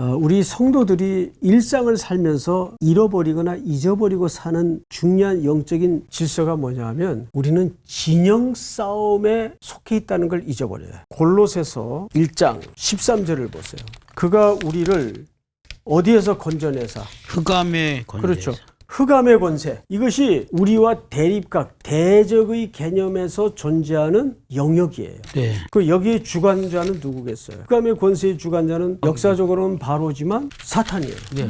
어, 우리 성도들이 일상을 살면서 잃어버리거나 잊어버리고 사는 중요한 영적인 질서가 뭐냐면 우리는 진영 싸움에 속해 있다는 걸 잊어버려요. 골로새서 1장 13절을 보세요. 그가 우리를 어디에서 건져내사 흑암의 권세. 그렇죠. 흑암의 권세. 이것이 우리와 대립각, 대적의 개념에서 존재하는 영역이에요. 네. 그 여기에 주관자는 누구겠어요? 흑암의 권세의 주관자는 역사적으로는 바로지만 사탄이에요. 네.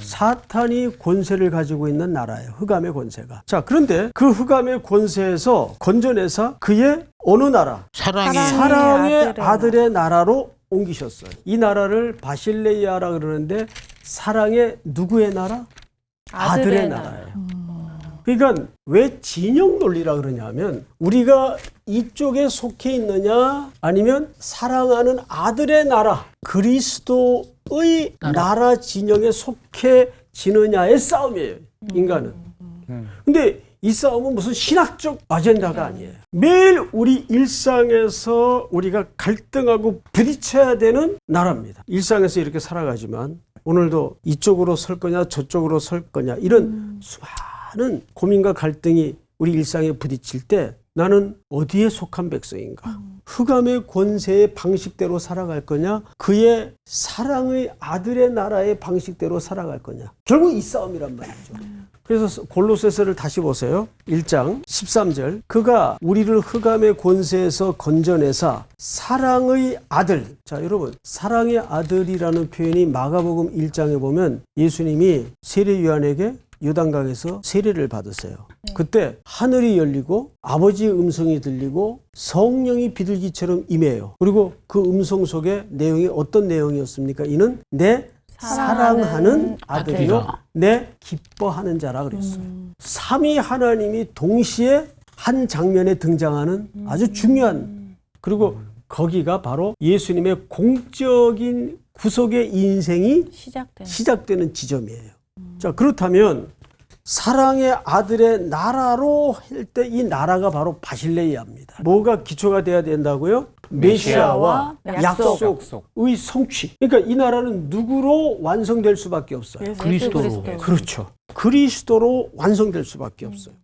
사탄이 권세를 가지고 있는 나라예요. 흑암의 권세가. 자, 그런데 그 흑암의 권세에서 건져내서 그의 어느 나라? 사랑의 사랑. 사랑의 아들의 아들의 나라로 옮기셨어요. 이 나라를 바실레이아라 그러는데 사랑의 누구의 나라? 아들의, 나라예요. 그러니까 왜 진영 논리라 그러냐면 우리가 이쪽에 속해 있느냐 아니면 사랑하는 아들의 나라 그리스도의 나라, 진영에 속해 지느냐의 싸움이에요. 인간은. 근데 이 싸움은 무슨 신학적 아젠다가 아니에요. 매일 우리 일상에서 우리가 갈등하고 부딪혀야 되는 나라입니다. 일상에서 이렇게 살아가지만 오늘도 이쪽으로 설 거냐 저쪽으로 설 거냐 이런 수많은 고민과 갈등이 우리 일상에 부딪힐 때 나는 어디에 속한 백성인가? 흑암의 권세의 방식대로 살아갈 거냐? 그의 사랑의 아들의 나라의 방식대로 살아갈 거냐? 결국 이 싸움이란 말이죠. 그래서 골로새서를 다시 보세요. 1장 13절. 그가 우리를 흑암의 권세에서 건져내사 사랑의 아들. 자, 여러분. 사랑의 아들이라는 표현이 마가복음 1장에 보면 예수님이 세례 요한에게 요단강에서 세례를 받으세요. 그때 하늘이 열리고 아버지의 음성이 들리고 성령이 비둘기처럼 임해요. 그리고 그 음성 속에 내용이 어떤 내용이었습니까? 이는 내 사랑하는 아들이요 아들이라. 내 기뻐하는 자라 그랬어요. 삼위 하나님이 동시에 한 장면에 등장하는 아주 중요한 그리고 거기가 바로 예수님의 공적인 구속의 인생이 시작되는 시작되는 지점이에요. 자, 그렇다면 사랑의 아들의 나라로 할 때 이 나라가 바로 바실레이아입니다. 뭐가 기초가 돼야 된다고요? 메시아와 약속. 약속의 성취. 그러니까 이 나라는 누구로 완성될 수밖에 없어요. 예수 그리스도로. 그리스도. 그렇죠. 그리스도로 완성될 수밖에 없어요.